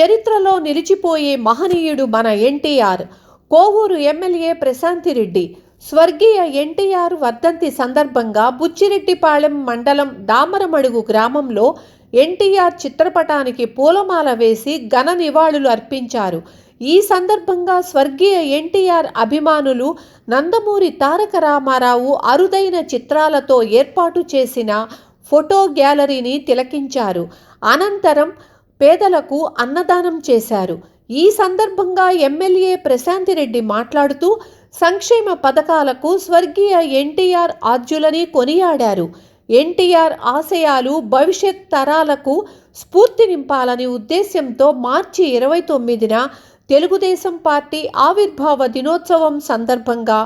చరిత్రలో నిలిచిపోయే మహనీయుడు మన ఎన్టీఆర్. కోవూరు ఎమ్మెల్యే ప్రశాంతిరెడ్డి స్వర్గీయ ఎన్టీఆర్ వర్ధంతి సందర్భంగా బుచ్చిరెడ్డిపాళెం మండలం దామరమడుగు గ్రామంలో ఎన్టీఆర్ చిత్రపటానికి పూలమాల వేసి ఘన నివాళులు అర్పించారు. ఈ సందర్భంగా స్వర్గీయ ఎన్టీఆర్ అభిమానులు నందమూరి తారక రామారావు అరుదైన చిత్రాలతో ఏర్పాటు చేసిన ఫోటో గ్యాలరీని తిలకించారు. అనంతరం పేదలకు అన్నదానం చేశారు. ఈ సందర్భంగా ఎమ్మెల్యే ప్రశాంతిరెడ్డి మాట్లాడుతూ సంక్షేమ పథకాలకు స్వర్గీయ ఎన్టీఆర్ ఆద్యులని కొనియాడారు. ఎన్టీఆర్ ఆశయాలు భవిష్యత్ తరాలకు స్ఫూర్తి నింపాలని ఉద్దేశ్యంతో మార్చి ఇరవై తొమ్మిదిన తెలుగుదేశం పార్టీ ఆవిర్భావ దినోత్సవం సందర్భంగా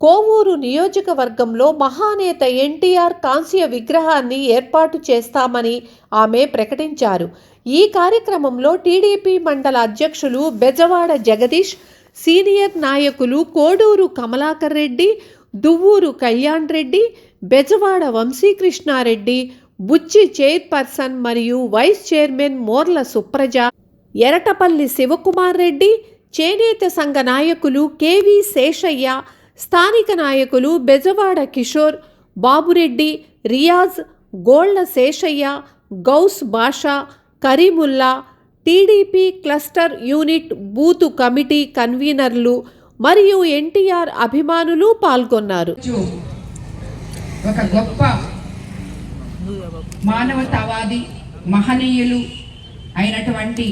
కోవూరు నియోజకవర్గంలో మహానేత ఎన్టీఆర్ కాంస్య విగ్రహాన్ని ఏర్పాటు చేస్తామని ఆమె ప్రకటించారు. ఈ కార్యక్రమంలో టీడీపీ మండల అధ్యక్షులు బెజవాడ జగదీష్ సీనియర్ నాయకులు కోడూరు కమలాకర్ రెడ్డి దువ్వూరు కళ్యాణ్ రెడ్డి బెజవాడ వంశీకృష్ణారెడ్డి బుచ్చి చైర్పర్సన్ మరియు వైస్ చైర్మన్ మోర్ల సుప్రజ ఎరటపల్లి శివకుమార్ రెడ్డి చేనేత సంఘ నాయకులు కేవి శేషయ్య స్థానిక నాయకులు Bejawada Kishore Babureddy Riyaz Golla Seshaiah Gouse Basha Karimulla TDP cluster unit booth committee కన్వీనర్లు మరియు ఎన్టీఆర్ అభిమానులు పాల్గొన్నారు. ఒక గొప్ప మానవతావాది మహనీయులు అయినటువంటి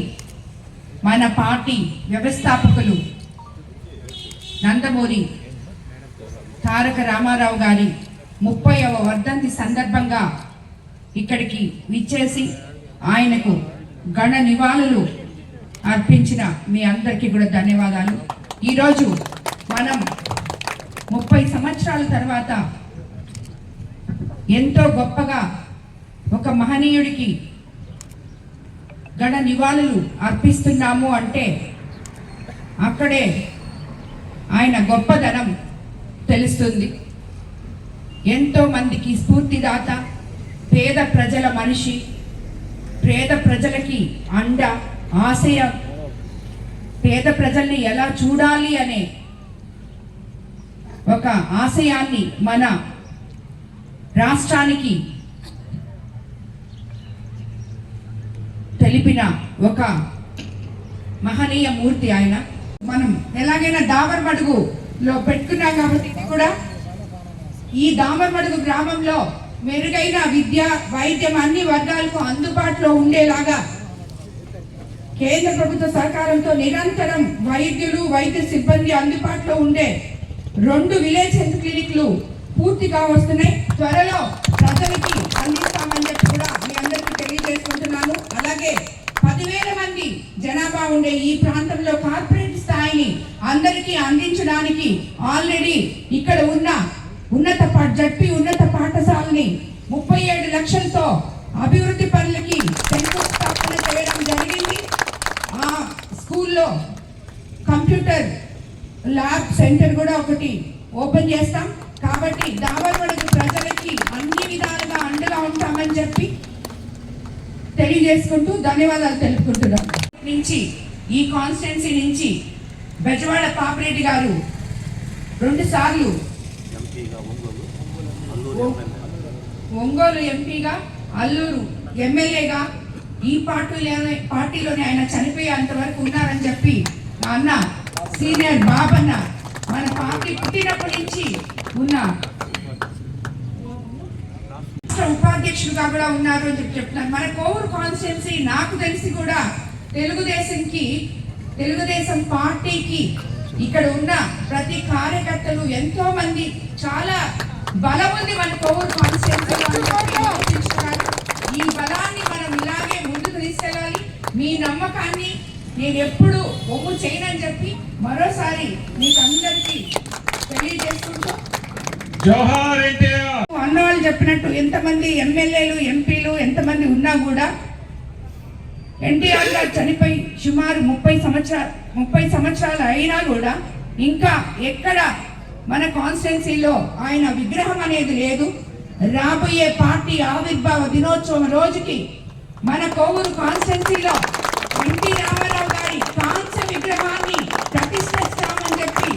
మన పార్టీ వ్యవస్థాపకులు నందమూరి తారక రామారావు గారి ముప్పైవ వర్ధంతి సందర్భంగా ఇక్కడికి విచ్చేసి ఆయనకు గణ నివాళులు అర్పించిన మీ అందరికీ కూడా ధన్యవాదాలు. ఈరోజు మనం ముప్పై సంవత్సరాల తర్వాత ఎంతో గొప్పగా ఒక మహనీయుడికి గణ నివాళులు అర్పిస్తున్నాము అంటే అక్కడే ఆయన గొప్పదనం తెలుస్తుంది. ఎంతో మందికి స్ఫూర్తిదాత పేద ప్రజల మనిషి పేద ప్రజలకి అండ ఆశయ. పేద ప్రజల్ని ఎలా చూడాలి అనే ఒక ఆశయాన్ని మన రాష్ట్రానికి తెలిపిన ఒక మహనీయ మూర్తి ఆయన. మనం ఎలాగైనా దామర్ మడుగులో పెట్టుకున్నాం కాబట్టి ఇది కూడా ఈ దామర్ మడుగు గ్రామంలో మెరుగైన విద్య వైద్యం అన్ని వర్గాలకు అందుబాటులో ఉండేలాగా కేంద్ర ప్రభుత్వ సహకారంతో నిరంతరం వైద్యులు వైద్య సిబ్బంది అందుబాటులో ఉండే రెండు విలేజ్ హెల్త్ క్లినిక్లు పూర్తిగా వస్తున్నాయి. త్వరలో ప్రజలకి అందిస్తామని చెప్పి కూడా మీ అందరికీ తెలియజేసుకుంటున్నాను. అలాగే పదివేల మంది జనాభా ఉండే ఈ ప్రాంతంలో కార్పొరేట్ స్థాయిని అందరికీ అందించడానికి ఆల్రెడీ ఇక్కడ ఉన్న ఉన్నత పా- జడ్పీ ఉన్నత పాఠశాలని ముప్పై ఏడు లక్షలతో అభివృద్ధి పనులకి శంకుస్థాపన చేయడం జరిగింది. ఆ స్కూల్లో కంప్యూటర్ ల్యాబ్ సెంటర్ కూడా ఒకటి ఓపెన్ చేస్తాం. కాబట్టి దావర్వడకు ప్రజలకి అన్ని విధాలుగా అండగా ఉంటామని చెప్పి తెలియజేసుకుంటూ ధన్యవాదాలు తెలుపుకుంటున్నాం. నుంచి ఈ కాన్స్టిట్యున్సీ నుంచి బెజవాడ పాపిరెడ్డి గారు రెండు ఒంగోలు ఎంపీగా అల్లూరు ఎమ్మెల్యేగా ఈ పార్టీలోనే పార్టీలోనే ఆయన చనిపోయేంత వరకు ఉన్నారని చెప్పి మా అన్న సీనియర్ బాబన్న మన పార్టీ పుట్టినప్పటి నుంచి ఉన్న ఉపాధ్యక్షులుగా కూడా ఉన్నారు అని చెప్పి చెప్తున్నారు. మన కోవూరు కాన్స్టిట్యున్సీ నాకు తెలిసి కూడా తెలుగుదేశంకి తెలుగుదేశం పార్టీకి ఇక్కడ ఉన్న ప్రతి కార్యకర్తలు ఎంతో మంది చాలా బలం ఉంది మన కోవూరు ఈ బలాన్ని మనం ఇలాగే ముందుకు తీసుకెళ్ళాలి. మీ నమ్మకాన్ని నేను ఎప్పుడు ఒమ్ము చేయనని చెప్పి మరోసారి మీకు అందరికీ తెలియజేసుకుంటూ అన్నవాళ్ళు చెప్పినట్టు ఎంతమంది ఎమ్మెల్యేలు ఎంపీలు ఎంతమంది ఉన్నా కూడా ఎన్టీఆర్ గారు చనిపోయి సుమారు ముప్పై సంవత్సరాలు ముప్పై సంవత్సరాలు అయినా కూడా ఇంకా ఎక్కడ మన కాన్స్టిట్యున్సీలో ఆయన విగ్రహం అనేది లేదు. రాబోయే పార్టీ ఆవిర్భావ దినోత్సవం రోజుకి మన కోవూరు కాన్స్టిట్యున్సీలో ఎన్టీ రామారావు విగ్రహాన్ని ప్రతిష్ఠిస్తామని చెప్పి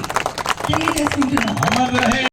తెలియజేసుకుంటున్నాం.